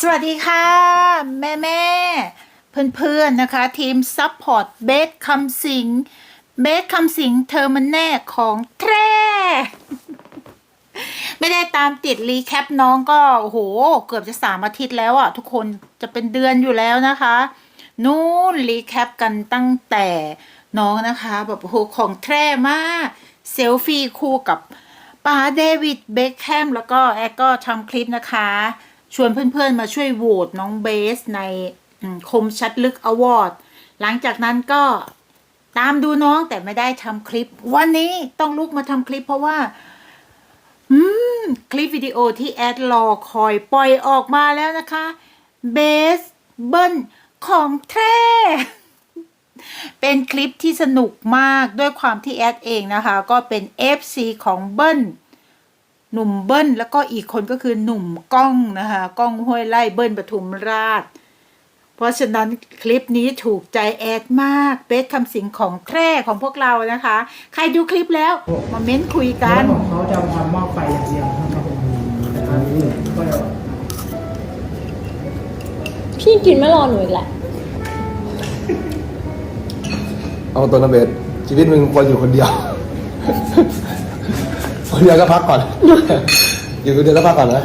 สวัสดีค่ะ แม่แม่เพื่อนๆ นะคะ ทีมซัพพอร์ตเบสคำสิงเบสคำสิงเธอมันแน่ของแท้ ไม่ได้ตามติดรีแคปน้องก็โอ้โห เกือบจะสามอาทิตย์แล้วอะทุกคนจะเป็นเดือนอยู่แล้วนะคะ นู่นรีแคปกันตั้งแต่น้องนะคะแบบโอ้โหของแท้มากเซลฟี่คู่กับป้าเดวิดเบคแฮมแล้วก็แอดก็ทำคลิปนะคะ ชวนเพื่อนๆมาช่วยโหวตน้องเบสในอืมคมชัดลึกอวอร์ดหลังจากนั้นก็ตามดูน้องแต่ไม่ได้ทำคลิป วันนี้ต้องลุกมาทำคลิปเพราะว่า คลิปวิดีโอที่แอดรอคอยปล่อยออกมาแล้วนะคะเบสเบิ้ลของแท้เป็นคลิปที่สนุกมากด้วยความที่แอดเองนะคะ ก็เป็น FC ของเบิ้ลหนุ่มเบิ้ลแล้วก็อีกคนก็คือหนุ่มก้องนะคะก้องห้วยไล่เบิ้ลปทุมราช เพราะฉะนั้นคลิปนี้ถูกใจแอดมากเบสคำสิงของแท้ของพวกเรานะคะ ใครดูคลิปแล้วมาเม้นคุยกันของเขาจะทำหม้อไฟอย่างเดียว พี่กินไม่รอหนูอีกแหละ เอาตัวนะเบสชีวิตมึงควรอยู่คนเดียว คนเดียวก็พักก่อน อยู่คนเดียวก็พักก่อนนะ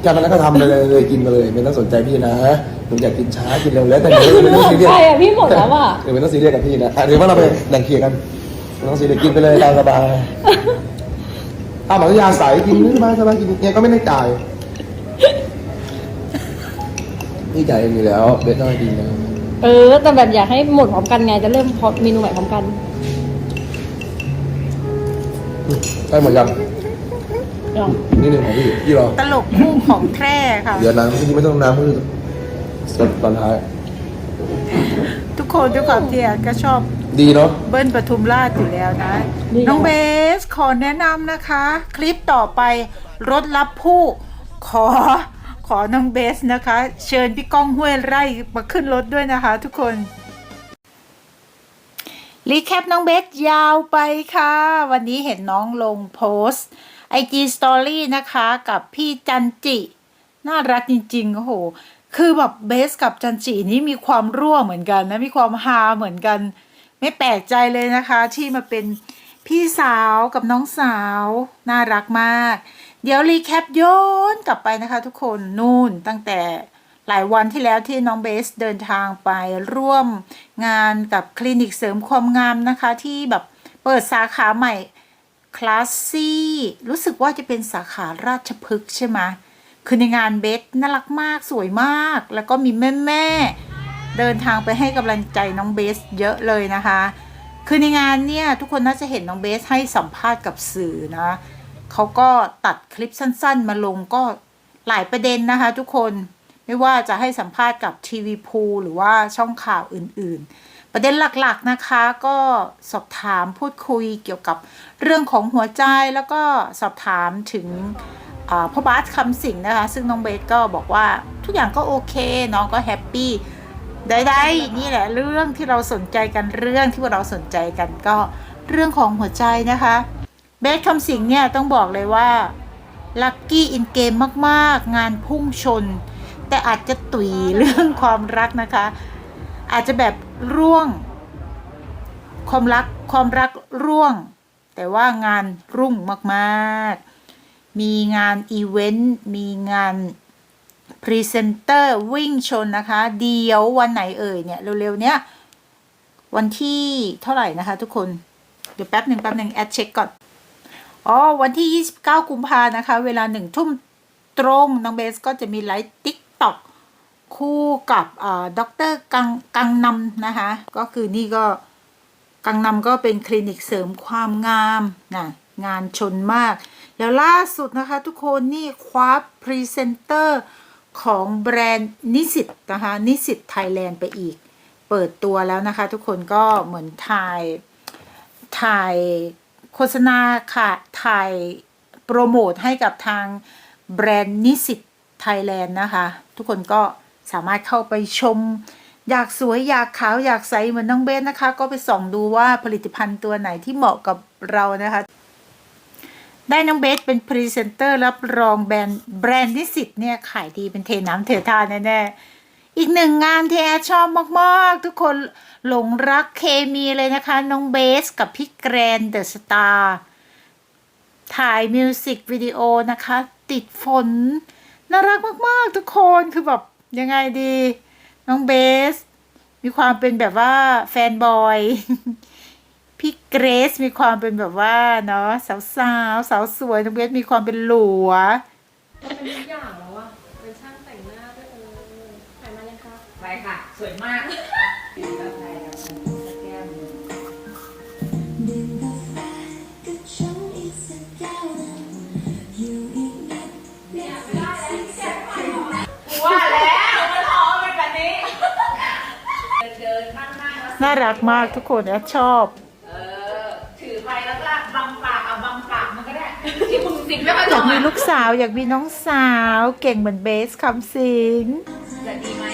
แค่นั้นก็ทำไปเลยเลยกินไปเลยไม่ต้องสนใจพี่นะมึงอยากกินช้ากินเร็วแล้วแต่หนูไม่ต้องซีเรียสใช่อะพี่หมดแล้วอะหนูไม่ต้องซีเรียสกับพี่นะอะเดี๋ยวว่าเราไปแบ่งเคลียร์กันไม่ต้องซีเรียสกินไปเลยตามสบายถ้าหมอยาใสกินสบายสบายกินเนี่ยก็ไม่ได้จ่าย นี่จ่ายเองอยู่แล้วเบสต้องให้ดีนะเออ แต่แบบอยากให้หมดพร้อมกันไงจะเริ่มพอเมนูใหม่พร้อมกัน ได้หมดยังลองนี่หนึ่งของพี่พี่รอตลกคู่ของแท้ค่ะ เดี๋ยวน้ำที่ไม่ต้องน้ำคือตอนท้าย ทุกคนด้วยความที่แอดก็ชอบดีเนาะเบิ้ลปทุมราชอยู่แล้วนะ น้องเบสขอแนะนำนะคะ คลิปต่อไปรถรับผู้ขอ ขอน้องเบสนะคะ เชิญพี่ก้องห้วยไร่มาขึ้นรถด้วยนะคะทุกคนรีแคปน้องเบสยาวไปค่ะ วันนี้เห็นน้องลงโพสไอจีสตอรี่นะคะ กับพี่จันจิ น่ารักจริงๆโอ้โห คือแบบเบสกับจันจินี่มีความรั่วเหมือนกันนะ มีความฮาเหมือนกัน ไม่แปลกใจเลยนะคะ ที่มาเป็นพี่สาวกับน้องสาว น่ารักมาก เดี๋ยวรีแคปย้อนกลับไปนะคะทุกคนนู่นตั้งแต่หลายวันที่แล้วที่น้องเบสเดินทางไปร่วมงานกับคลินิกเสริมความงามนะคะ ที่แบบเปิดสาขาใหม่คลาสซี่รู้สึกว่าจะเป็นสาขาราชพฤกษ์ใช่ไหมคือในงานเบสน่ารักมากสวยมาก แล้วก็มีแม่แม่ๆเดินทางไปให้กำลังใจน้องเบสเยอะเลยนะคะ คือในงานเนี่ยทุกคนน่าจะเห็นน้องเบสให้สัมภาษณ์กับสื่อนะ เขาก็ตัดคลิปสั้น ๆ มาลงก็หลายประเด็นนะคะ ทุกคนไม่ว่าจะให้สัมภาษณ์กับทีวีพูหรือว่าช่องข่าวอื่น ๆ ประเด็นหลักๆนะคะก็สอบถามพูดคุยเกี่ยวกับเรื่องของหัวใจแล้วก็สอบถามถึงพ่อบาสคำสิงห์นะคะ ซึ่งน้องเบสก็บอกว่าทุกอย่างก็โอเคน้องก็แฮปปี้ได้ๆนี่แหละเรื่องที่เราสนใจกันเรื่องที่เราสนใจกันก็เรื่องของหัวใจนะคะ เบสคำสิงเนี่ยต้องบอกเลยว่าลัคกี้อินเกมมากๆ งานพุ่งชน แต่อาจจะตุยเรื่องความรักนะคะ อาจจะแบบร่วง ความรักความรักร่วง แต่ว่างานรุ่งมากๆ มีงานอีเวนต์มีงานพรีเซนเตอร์วิ่งชนนะคะ เดียววันไหนเอ่ยเนี่ย เร็วๆ เนี้ยวันที่เท่าไหร่นะคะทุกคน เดี๋ยวแป๊บหนึ่งแป๊บหนึ่งแอดเช็คก่อน อ๋อวันที่ 29 กุมภานะคะ เวลาหนึ่งทุ่มตรงน้องเบสก็จะมีไลฟ์ติ๊กต็อกคู่กับด็อกเตอร์กังกังนำนะคะ ก็คือนี่ก็กังนำก็เป็นคลินิกเสริมความงามนะงานชนมากแล้วล่าสุดนะคะทุกคนนี่คว้าพรีเซนเตอร์ของแบรนด์นิสิตนะคะนิสิตไทยแลนด์ไปอีก เปิดตัวแล้วนะคะ ทุกคนก็เหมือนถ่ายถ่าย โฆษณาค่ะถ่ายโปรโมทให้กับทางแบรนด์นิสิตไทยแลนด์นะคะ ทุกคนก็สามารถเข้าไปชม อยากสวยอยากขาวอยากใสเหมือนน้องเบสนะคะ ก็ไปส่องดูว่าผลิตภัณฑ์ตัวไหนที่เหมาะกับเรานะคะ ได้น้องเบสเป็นพรีเซนเตอร์รับรองแบรนด์แบรนด์นิสิตเนี่ยขายดีเป็นเทน้ำเทท่าแน่ๆ อีกหนึ่งงานที่แอดชอบมากๆ ทุกคนหลงรักเคมีเลยนะคะ น้องเบสกับพี่แกรนเดอะสตาร์ถ่ายมิวสิกวิดีโอนะคะ ติดฝน น่ารักมากๆ ทุกคนคือแบบ ยังไงดี น้องเบส มีความเป็นแบบว่าแฟนบอย พี่เกรซมีความเป็นแบบว่า เนาะสาวสาวสาวสวย น้องเบสมีความเป็นหลัวเป็นทุกอย่าง วยมาก ว่าแล้วมันหอมเป็นแบบนี้ เดินๆนั่งๆแล้วน่ารักมากทุกคนแอดชอบ เออ ถือไปแล้วก็บังปากเอาบังปากมันก็ได้ ที่มึงสิงไม่ค่อยอยากมีลูกสาวอยากมีน้องสาว เก่งเหมือนเบสคำสิง จะดีไหม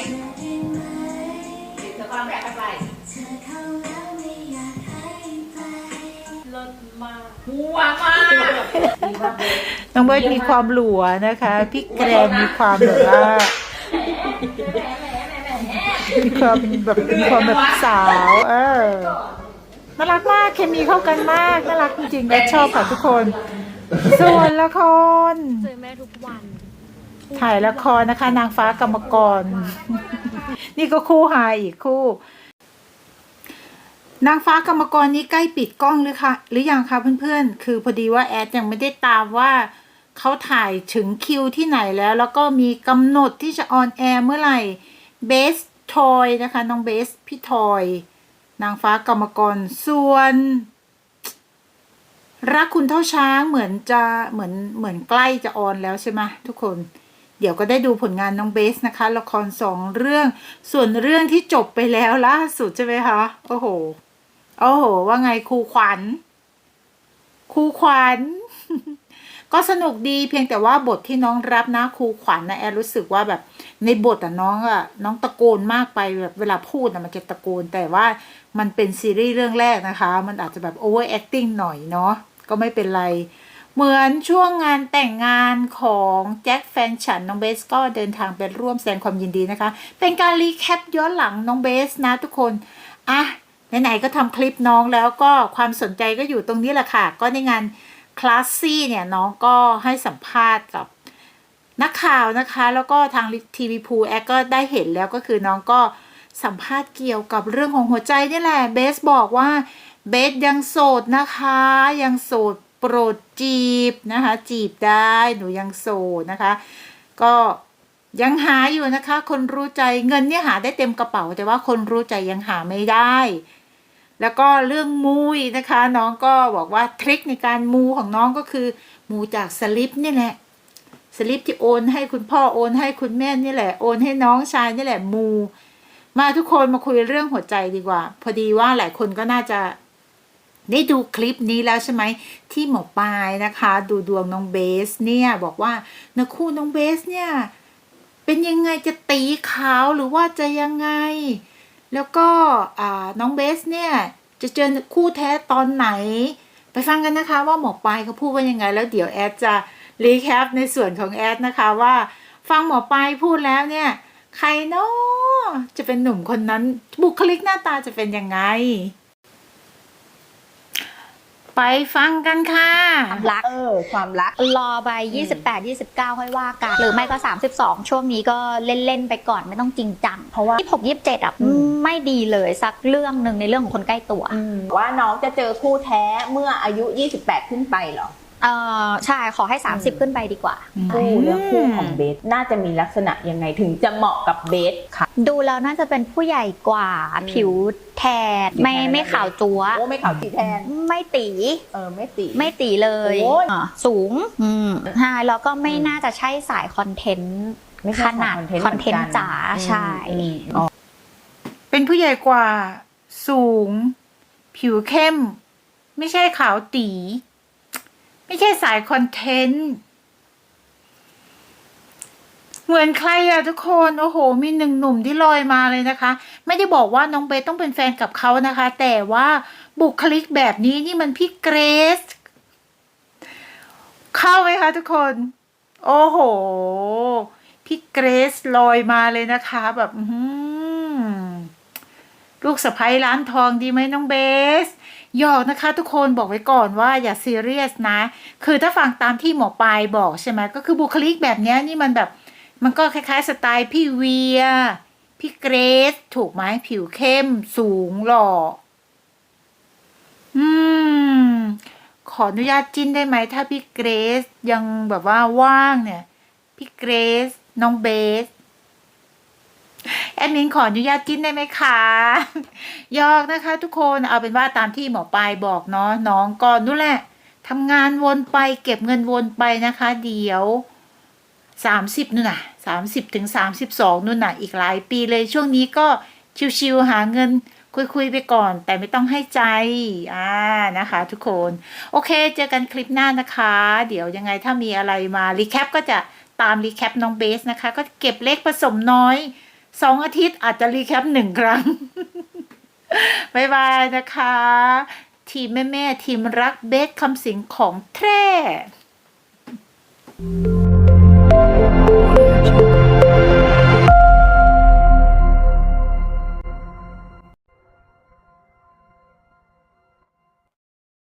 วมากดีมากเลยน้องเบสมีความหลัวนะคะ พี่แกรนมีความแบบว่ามีความแบบมีความแบบสาว เออน่ารักมากเคมีเข้ากันมากน่ารักจริงๆแอดชอบค่ะทุกคน ส่วนละคร เจอแม่ทุกวัน ถ่ายละครนะคะ นางฟ้ากรรมกร นี่ก็คู่หายอีกคู่ นางฟ้ากรรมกรนี้ใกล้ปิดกล้องหรือคะหรือยังคะเพื่อนๆ คือพอดีว่าแอดยังไม่ได้ตามว่าเขาถ่ายถึงคิวที่ไหนแล้ว แล้วก็มีกำหนดที่จะออนแอร์เมื่อไหร่เบสทอยนะคะน้องเบสพี่ทอย นางฟ้ากรรมกรส่วน รักคุณเท่าช้างเหมือนจะเหมือนเหมือนใกล้จะออนแล้วใช่ไหมทุกคนเดี๋ยวก็ได้ดูผลงานน้องเบสนะคะ ละครสองเรื่อง ส่วนเรื่องที่จบไปแล้วล่าสุดใช่ไหมคะ โอ้โห โอ้โห ว่าไงครูขวัญครูขวัญ ก็สนุกดีเพียงแต่ว่าบทที่น้องรับนะครูขวัญนะแอรรู้สึกว่าแบบ ในบทอะน้องอะน้องตะโกนมากไปแบบเวลาพูดอะมันจะตะโกน แต่ว่ามันเป็นซีรีส์เรื่องแรกนะคะ มันอาจจะแบบ over acting หน่อยเนาะก็ไม่เป็นไร เหมือนช่วงงานแต่งงานของแจ็คแฟนฉันน้องเบสก็เดินทางไปร่วมแสดงความยินดีนะคะ เป็นการรีแคปย้อนหลังน้องเบสนะทุกคนอะ ไหนๆก็ทำคลิปน้องแล้วก็ความสนใจก็อยู่ตรงนี้แหละค่ะ ก็ในงานคลาสซี่เนี่ยน้องก็ให้สัมภาษณ์กับนักข่าวนะคะ แล้วก็ทางทีวีพูแอก็ได้เห็นแล้วก็คือน้องก็สัมภาษณ์เกี่ยวกับเรื่องของหัวใจนี่แหละเบสบอกว่าเบสยังโสดนะคะ ยังโสดโปรดจีบนะคะ จีบได้หนูยังโสดนะคะ ก็ยังหาอยู่นะคะ คนรู้ใจเงินเนี่ยหาได้เต็มกระเป๋า แต่ว่าคนรู้ใจยังหาไม่ได้ แล้วก็เรื่องมูยนะคะ น้องก็บอกว่าทริคในการมูของน้องก็คือ มูจากสลิปนี่แหละสลิปที่โอนให้คุณพ่อโอนให้คุณแม่นี่แหละโอนให้น้องชายนี่แหละมู มาทุกคนมาคุยเรื่องหัวใจดีกว่า พอดีว่าหลายคนก็น่าจะได้ดูคลิปนี้แล้วใช่ไหมที่หมอปลายนะคะ ดูดวงน้องเบสเนี่ยบอกว่านะคู่น้องเบสเนี่ย เป็นยังไงจะตีขาวหรือว่าจะยังไง แล้วก็น้องเบสเนี่ย จะเจอคู่แท้ตอนไหน ไปฟังกันนะคะว่าหมอปลายเขาพูดว่ายังไง แล้วเดี๋ยวแอดจะรีแคปในส่วนของแอดนะคะว่า ฟังหมอปลายพูดแล้วเนี่ย ใครเนาะจะเป็นหนุ่มคนนั้นบุคลิกหน้าตาจะเป็นยังไง ไปฟังกันค่ะรัก เออ ความรัก รอไป 28 29 ค่อยว่ากัน หรือไม่ก็ 32 ช่วงนี้ก็เล่น ๆ ไปก่อนไม่ต้องจริงจัง เพราะว่า26 27อะไม่ดีเลยสักเรื่องหนึ่งในเรื่องของคนใกล้ตัว ว่าน้องจะเจอคู่แท้เมื่ออายุ 28 ขึ้นไปเหรอ เออใช่ขอให้ 30 ขึ้นไปดีกว่า คู่เรื่องคู่ของเบสน่าจะมีลักษณะยังไงถึงจะเหมาะกับเบสค่ะ ดูแล้วน่าจะเป็นผู้ใหญ่กว่าผิวแทนไม่ผิวแทนไม่ขาวจัวโอ้ไม่ขาวสีแทนไม่ตีเออไม่ตีไม่ตีเลยโอ้ยอะสูงอืมใช่แล้วก็ไม่น่าจะใช่สายคอนเทนต์ไม่ขใช่นาดคอนเทนต์คอนเทนต์หมืกัจ๋าใช่อืมอ๋อเป็นผู้ใหญ่กว่า สูง ผิวเข้ม ไม่ใช่ขาวตี ไม่ใช่สายคอนเทนต์ เหมือนใครอะทุกคน โอ้โห มีหนึ่งหนุ่มที่ลอยมาเลยนะคะ ไม่ได้บอกว่าน้องเบสต้องเป็นแฟนกับเขานะคะ แต่ว่าบุคลิกแบบนี้นี่มันพี่เกรซเข้าไหมคะทุกคน โอ้โห พี่เกรซลอยมาเลยนะคะ แบบลูกสะพ้ยร้านทองดีไหมน้องเบส หยอกนะคะทุกคนบอกไว้ก่อนว่าอย่าซีเรียสนะ คือถ้าฟังตามที่หมอปลายบอกใช่ไหมก็คือบุคลิกแบบนี้นี่มันแบบ มันก็คล้ายๆสไตล์พี่เวีย พี่เกรซถูกไหมผิวเข้ม สูงหล่ออืม ขออนุญาตจิ้นได้ไหม ถ้าพี่เกรซยังแบบว่าว่างเนี่ย พี่เกรซน้องเบส แอดมินขออนุญาตจิ้นได้ไหมคะยอกนะคะทุกคนเอาเป็นว่าตามที่หมอปลายบอกเนาะน้องก็นู่นแหละทำงานวนไปเก็บเงินวนไปนะคะ เดี๋ยวสามสิบนู่นน่ะสามสิบถึงสามสิบสองนู่นน่ะอีกหลายปีเลยช่วงนี้ก็ชิวๆหาเงินคุยๆไปก่อน แต่ไม่ต้องให้ใจอ่านะคะ ทุกคน โอเค เจอกันคลิปหน้านะคะ เดี๋ยวยังไงถ้ามีอะไรมารีแคปก็จะตามรีแคปน้องเบสนะคะ ก็เก็บเลขผสมน้อย สองอาทิตย์อาจจะรีแคปหนึ่งครั้งบายบายนะคะ ทีมแม่ๆทีมรักเบสคำสิงของแท้